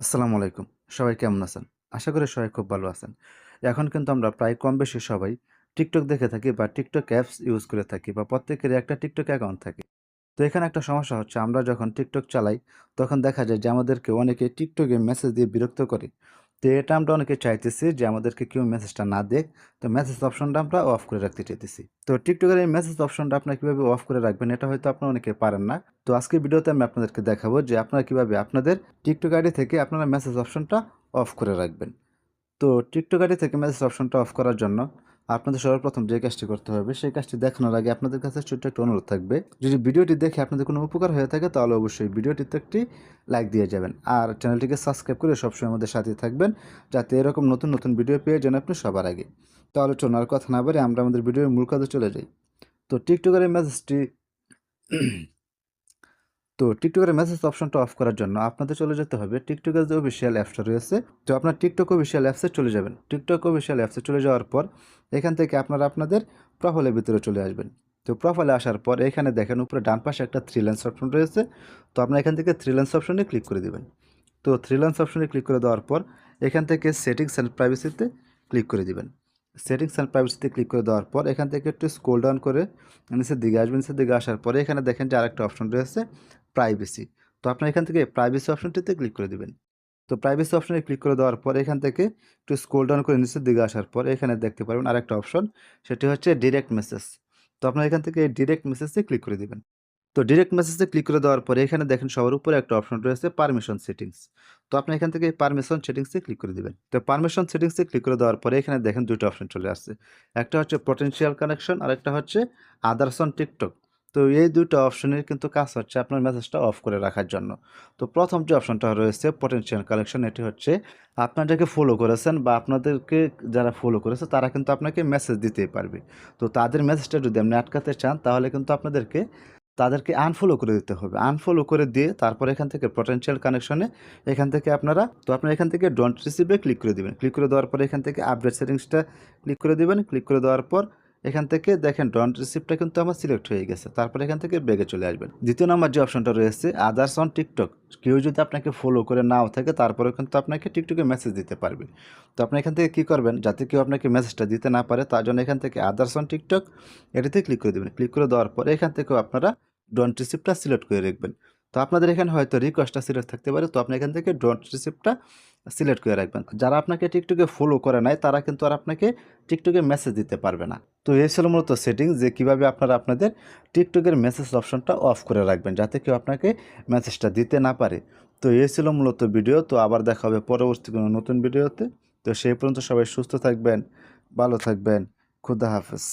আসসালামু আলাইকুম। সবাই কেমন আছেন? আশা করি সবাই খুব ভালো আছেন। এখন কিন্তু আমরা প্রায় কম বেশি সবাই টিকটক দেখে থাকি বা টিকটক অ্যাপস ইউজ করে থাকি বা প্রত্যেকের একটা টিকটক অ্যাকাউন্ট থাকে। তো এখানে একটা সমস্যা হচ্ছে, আমরা যখন টিকটক চালাই, তখন দেখা যায় যে আমাদেরকে অনেকে টিকটকে মেসেজ দিয়ে বিরক্ত করে। তো এটা আমরা অনেকে চাইতেছি যে আমাদেরকে কেউ মেসেজটা না দেখ তো মেসেজ অপশনটা আমরা অফ করে রাখতে চাইতেছি। তো টিকটকের এই মেসেজ অপশনটা আপনারা কীভাবে অফ করে রাখবেন, এটা হয়তো আপনারা অনেকে পারেন না। তো আজকের ভিডিওতে আমি আপনাদেরকে দেখাবো যে আপনারা কীভাবে আপনাদের টিকটক আইডি থেকে আপনারা মেসেজ অপশনটা অফ করে রাখবেন। তো টিকটক আইডি থেকে মেসেজ অপশনটা অফ করার জন্য আপনাদের সর্বপ্রথম যে কাজটি করতে হবে সেই কাজটি দেখানোর আগে আপনাদের কাছে ছোট্ট একটা অনুরোধ থাকবে। যদি ভিডিওটি দেখে আপনাদের কোনো উপকার হয়ে থাকে তাহলে অবশ্যই ভিডিওটিতে একটি লাইক দিয়ে যাবেন। আর চ্যানেলটিকে সাবস্ক্রাইব করে সবসময় আমাদের সাথে থাকবেন যাতে এরকম নতুন, নতুন ভিডিও পেয়ে যান আপনি সবার আগে। তাহলে চলুন আর কথা না বাড়িয়ে আমরা আমাদের ভিডিওর মূল কাজে চলে যাই। তো এই মেসেজটি তো এর মেসেজ অপশনটা অফ করার জন্য আপনাদের চলে যেতে হবে এর যে অফিসিয়াল অ্যাপসটা রয়েছে, তো আপনার টিকটক অফিসিয়াল অ্যাপসে চলে যাবেন। টিকটক অফিসিয়াল অ্যাপসে চলে যাওয়ার পর এখান থেকে আপনারা আপনাদের প্রোফাইলের ভিতরে চলে আসবেন। তো প্রোফাইলে আসার পর এখানে দেখেন উপরে ডান পাশে একটা থ্রি লাইনস অপশন রয়েছে। তো আপনার এখান থেকে থ্রি লাইনস অপশনে ক্লিক করে দিবেন। তো থ্রি লাইনস অপশনে ক্লিক করে দেওয়ার পর এখান থেকে সেটিংস অ্যান্ড প্রাইভেসিতে ক্লিক করে দিবেন। সেটিংস অ্যান্ড প্রাইভেসিতে ক্লিক করে দেওয়ার পর এখান থেকে একটু স্ক্রল ডাউন করে নিচের দিকে আসবেন। নিচের দিকে আসার পরে এখানে দেখেন যে আরেকটা অপশন রয়েছে প্রাইভেসি। তো আপনার এখান থেকে প্রাইভেসি অপশনটিতে ক্লিক করে দিবেন। তো প্রাইভেসি অপশনে ক্লিক করে দেওয়ার পর এখান থেকে একটু স্ক্রল ডাউন করে নিচের দিকে আসার পর এখানে দেখতে পারবেন আরেকটা অপশন সেটি হচ্ছে ডিরেক্ট মেসেজ। তো আপনার এখান থেকে ডিরেক্ট মেসেজে ক্লিক করে দিবেন। তো ডিরেক্ট মেসেজে ক্লিক করে দেওয়ার পরে এখানে দেখেন সবার উপরে একটা অপশন রয়েছে পারমিশন সেটিংস। তো আপনি এখান থেকে পারমিশন সেটিংসে ক্লিক করে দেবেন তো পারমিশন সেটিংসে ক্লিক করে দেওয়ার পরে এখানে দেখেন ২ টা অপশন চলে আসছে। একটা হচ্ছে পটেনশিয়াল কানেকশন আর একটা হচ্ছে আদার্স অন TikTok। তো এই ২ টা অপশনের কিন্তু কাজ হচ্ছে আপনার মেসেজটা অফ করে রাখার জন্য। তো প্রথম যে অপশনটা রয়েছে পটেনশিয়াল কালেকশন এটি হচ্ছে আপনার যাকে ফলো করেছেন বা আপনাদেরকে যারা ফলো করেছে, তারা কিন্তু আপনাকে মেসেজ দিতেই পারবে। তো তাদের মেসেজটা যদি আপনি আটকাতে চান, তাহলে কিন্তু আপনাদেরকে, তাদেরকে আনফলো করে দিতে হবে। আনফলো করে দিয়ে তারপর এখান থেকে পটেনশিয়াল কানেকশনে এখান থেকে আপনারা, তো আপনারা এখান থেকে ডোন্ট রিসিভ ক্লিক করে দিবেন। ক্লিক করে দেওয়ার পর এখান থেকে আপডেট সেটিংসটা ক্লিক করে দিবেন। ক্লিক করে দেওয়ার পর এখান থেকে দেখেন ডোন্ট রিসিভটা কিন্তু আমার সিলেক্ট হয়ে গেছে। তারপরে এখান থেকে ব্যাকে চলে আসবেন। দ্বিতীয় নাম্বার যে অপশনটা রয়েছে আদার্স অন TikTok কেউ যদি আপনাকে ফলো করে নাও থাকে, তারপরেও কিন্তু আপনাকে টিকটকে মেসেজ দিতে পারবে। তো আপনি এখান থেকে কি করবেন, যাতে কেউ আপনাকে মেসেজটা দিতে না পারে, তার জন্য এখান থেকে আদার্স অন TikTok, এটিতে ক্লিক করে দিবেন। ক্লিক করে দেওয়ার পরে এখান থেকেও আপনারা ডোন্ট রিসিপ্টটা সিলেক্ট করে রাখবেন। তো আপনাদের এখানে হয়তো রিকোয়েস্টটা সিলেক্ট থাকতে পারে। তো আপনি এখান থেকে ডোন্ট রিসিভটা সিলেক্ট করে রাখবেন। যারা আপনাকে টিকটকে ফলো করে নাই তারা কিন্তু আর আপনাকে টিকটকে মেসেজ দিতে পারবে না। তো এই ছিল মূলত সেটিংস যে কীভাবে আপনারা আপনাদের টিকটকের মেসেজ অপশনটা অফ করে রাখবেন যাতে কেউ আপনাকে মেসেজটা দিতে না পারে। তো এই ছিল মূলত ভিডিও। তো আবার দেখা হবে পরবর্তী কোনো নতুন ভিডিওতে। তো সেই পর্যন্ত সবাই সুস্থ থাকবেন, ভালো থাকবেন। খুদা হাফেজ।